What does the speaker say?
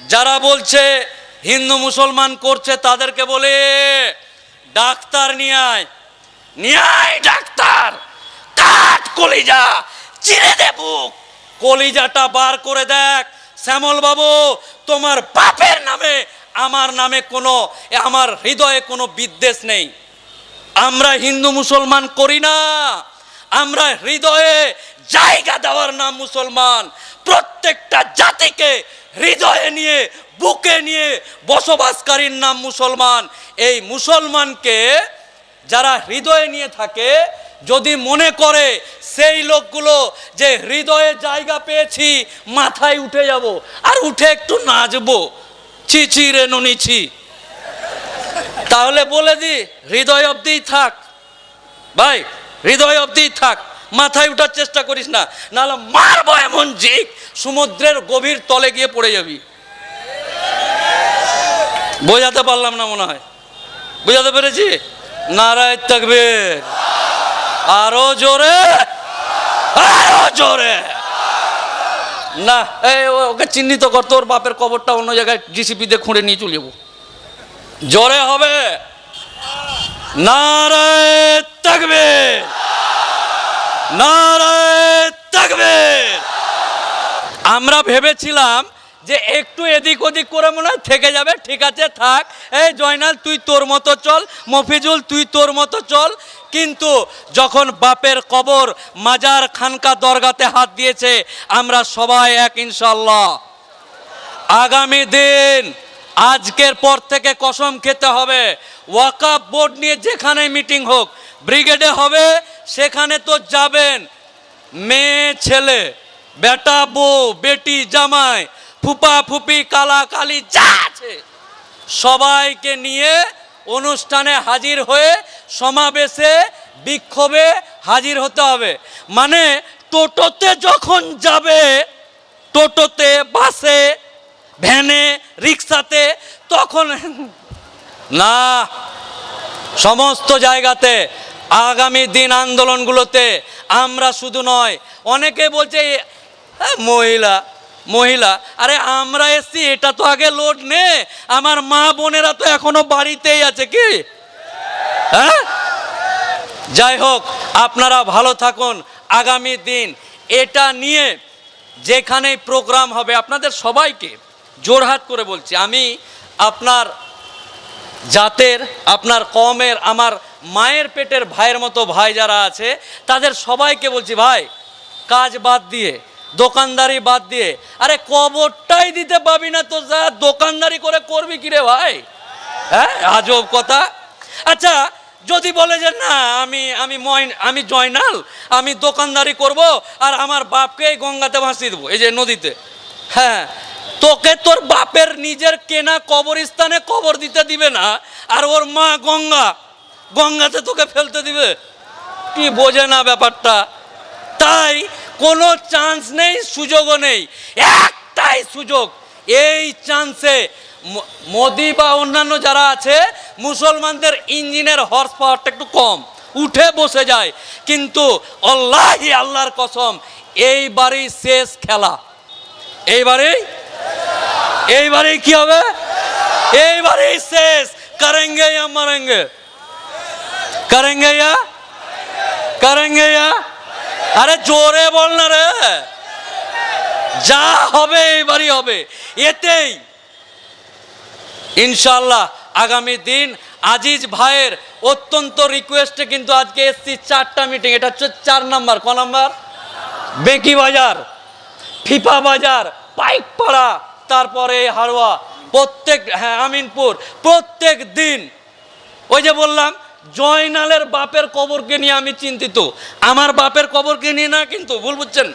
যারা বলছে হিন্দু মুসলমান করছে, তাদেরকে বলে, ডাক্তার নিয়ে আয় নিয়ে আয় ডাক্তার, কাঠ কলিজা, চিরে দে বুক। কলিজাটা বার করে দেখ শ্যামল বাবু তোমার বাপের নামে, আমার নামে কোনো, আমার হৃদয়ে কোনো বিদ্বেষ নেই। আমরা হিন্দু মুসলমান করি না। আমরা হৃদয়ে জায়গা দেওয়ার নাম মুসলমান। প্রত্যেকটা জাতিকে হৃদয়ে নিয়ে, বুকে নিয়ে বসবাসকারীর নাম মুসলমান। এই মুসলমানকে যারা হৃদয়ে নিয়ে থাকে, যদি মনে করে সেই লোকগুলো যে হৃদয়ে জায়গা পেয়েছি, মাথায় উঠে যাব। আর উঠে একটু নাচবো। ছি রে ননি, ছি। তাহলে বলে দি, হৃদয় অবধিই থাক। ভাই, হৃদয় অবধিই থাক। মাথায় উঠার চেষ্টা করিস না, নাহলে মারবো এমন জিক, সমুদ্রের গভীর তলে গিয়ে পড়ে যাবি। বোঝাতে পারলাম না মনে হয়। বোঝাতে পেরেছি? নারায় থাকবে আরও জোরে আরও জোরে। না, এই ওকে চিহ্নিত কর, তোর বাপের কবরটা অন্য জায়গায় জিসিপি দিয়ে খুঁড়ে নিয়ে চলে যাব। জোরে হবে। নারায় থাকবে আমরা ভেবেছিলাম যে একটু এদিক ওদিক করে মনে হয় থেকে যাবে। ঠিক আছে, থাক। এই জয়নাল, তুই তোর মতো চল। মফিজুল, তুই তোর মতো চল। কিন্তু যখন বাপের কবর মাজার খানকা দরগাতে হাত দিয়েছে, আমরা সবাই এক ইনশাল্লাহ আগামী দিন আজকের পর থেকে কসম খেতে হবে। ওয়াকাপ বোর্ড নিয়ে যেখানে মিটিং হোক, ব্রিগেডে হবে, সেখানে তো যাবেন। মেয়ে, ছেলে, বেটা, বউ, বেটি, জামাই, ফুপা, ফুপি, কালা, কালি, যা আছে। সবাইকে নিয়ে অনুষ্ঠানে হাজির হয়ে সমাবেশে বিক্ষোভে হাজির হতে হবে। মানে টোটোতে যখন যাবে, টোটোতে রিক্সাতে তখন না সমস্ত জায়গাতে আগামী দিন আন্দোলনগুলোতে আমরা শুধু নয় অনেকে বলছে "হ্যাঁ, মহিলা মহিলা আরে আমরা এসছি এটা তো আগে লোড নে আমার মা বোনেরা তো এখনও বাড়িতেই আছে কি? হ্যাঁ? যাই হোক আপনারা ভালো থাকুন আগামী দিন। এটা নিয়ে যেখানেই প্রোগ্রাম হবে আপনাদের সবাইকে জোরহাট করে বলছি, আমি আপনার জাতের, আপনার কমের, আমার মায়ের পেটের ভাইয়ের মতো ভাই যারা আছে, তাদের সবাইকে বলছি, ভাই, কাজ বাদ দিয়ে, দোকানদারি বাদ দিয়ে, আরে কবরটাই দিতে পাবি না তো যা দোকানদারি করে করবি কি রে ভাই? হ্যাঁ আজব কথা। আচ্ছা যদি বলে যে, না, আমি আমি ময়- আমি জয়নাল, আমি দোকানদারি করব, আর আমার বাপকে এই গঙ্গাতে ভাসিয়ে দেবো, এই যে নদীতে। হ্যাঁ তোকে তোর বাপের নিজের কেনা কবরস্থানে কবর দিতে দিবে না, আর ওর মা গঙ্গা, গঙ্গাতে তোকে ফেলতে দিবে। কি বোঝে না ব্যাপারটা? তাই কোনো চান্স নেই, সুযোগও নেই, একটাই সুযোগ। এই চান্সে মোদি বা অন্যান্য যারা আছে, মুসলমানদের ইঞ্জিনের হর্স পাওয়ারটা একটু কম। উঠে বসে যায়। কিন্তু আল্লাহি আল্লাহর কসম, এইবারই শেষ খেলা। এইবারেই এইবারেই কি হবে? এইবারেই শেষ। করেঙ্গে ইয়া মারেঙ্গে। করেঙ্গে ইয়া করেঙ্গে ইয়া আরে জোরে বল না রে। যা হবে, এইবারই হবে। এতেই ইনশাল্লাহ আগামী দিন আজিজ ভাইয়ের অত্যন্ত রিকোয়েস্টে কিন্তু আজকে এসছি চারটা মিটিং এটা হচ্ছে চার নাম্বার। ক নাম্বার? বেকি বাজার, ফিফা বাজার, পাইকপাড়া। তারপরে হারোয়া প্রত্যেক হ্যাঁ আমিনপুর, প্রত্যেক দিন, ওই যে বললাম, জয়নালের বাপের কবরকে নিয়ে আমি চিন্তিত। আমার বাপের কবরকে নিয়ে না কিন্তু, ভুল বুঝছেন?